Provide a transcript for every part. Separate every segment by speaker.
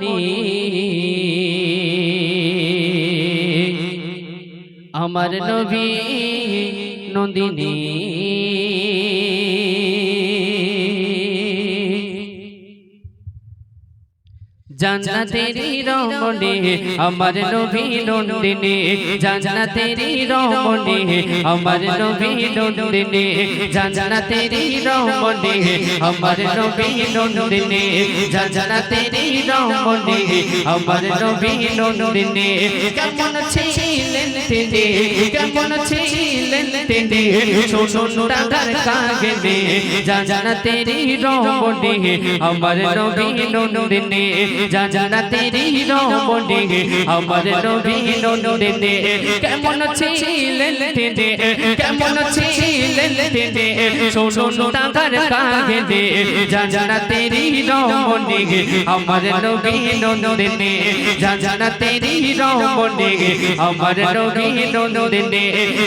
Speaker 1: রমণী আমার নবী নন্দিনী জান্নাতেরি রমণী, আমার নবী নন্দিনী। জান্নাতেরি রমণী, আমার নবী নন্দিনী। জান্নাতেরি রমণী, আমার নবী নন্দিনী। জান্নাতেরি রমণী, আমার নবী নন্দিনী। কেমন ছিলেন তিনি, কেমন ছিলেন তিনি? টাকার কাগনে জান্নাতেরি রমণী, আমার নবী নন্দিনী। জানা তেরি রমণী আমার নবী নন্দিনী কেমন ছিলেন তিনি কেমন ছিলেন তিনি শোনো টাকার কাগনে জানা তেরি রমণী আমার নবী নন্দিনী জানা তেরি রমণী আমার নবী নন্দিনী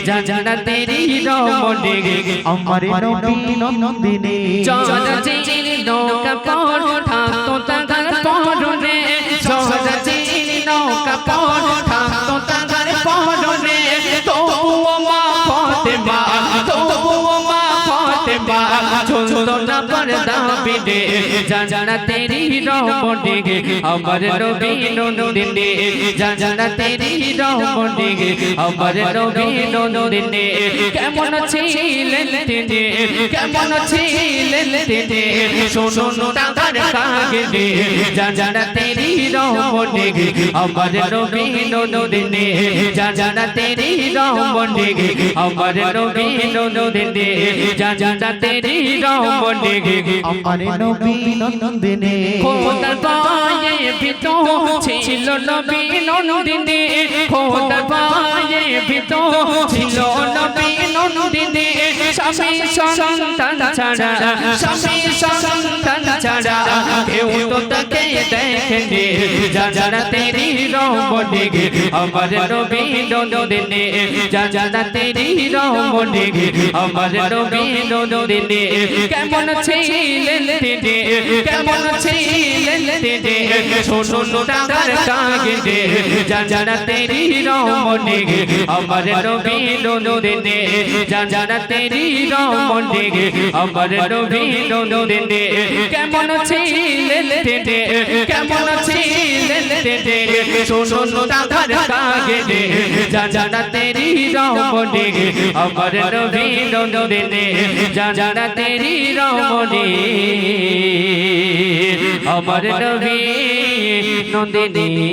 Speaker 1: জানা তেরি রমণী
Speaker 2: আমার নবী নন্দিনী
Speaker 1: চল নৌকা পড় ফতেমা চলতো না বিনে জানা তেরি রমণী আমার নবী নন্দিনী জানা তেরি রমণী আমার নবী নন্দিনী কেমন ছিলেন তিনি, কেমন ছিলেন তিনি শোনো টাকার কাগনে জানা তেরি রমণী আমার নবী নন্দিনী জানা তেরি রমণী আমার নবী নন্দিনী জানা তেরি রমণী
Speaker 2: আমার নবী নন্দিনে
Speaker 1: খোদার পায়ে ভিতো ছিল নবী নন্দিনে খোদার পায়ে ভিতো ছিল নবী নন্দিনে স্বামী সন্তান ছাড়া স্বামী সন্তান ছাড়া কেউ তো তাকে দেখেনি জানা তেরি রমণী আমার নবী নন্দিনী। জানা তেরি রমণী আমার নবী নন্দিনী। কেমন ছিলেন তিনি, কেমন ছিলেন তিনি? শোনো টাকার কাগনে জানা তেরি রমণী আমার নবী নন্দিনী। জানা তেরি রমণী আমার নবী নন্দিনী। কেমন ছিলেন তিনি কেমন জানা তেরি আমার জানা তেরি নন্দিনী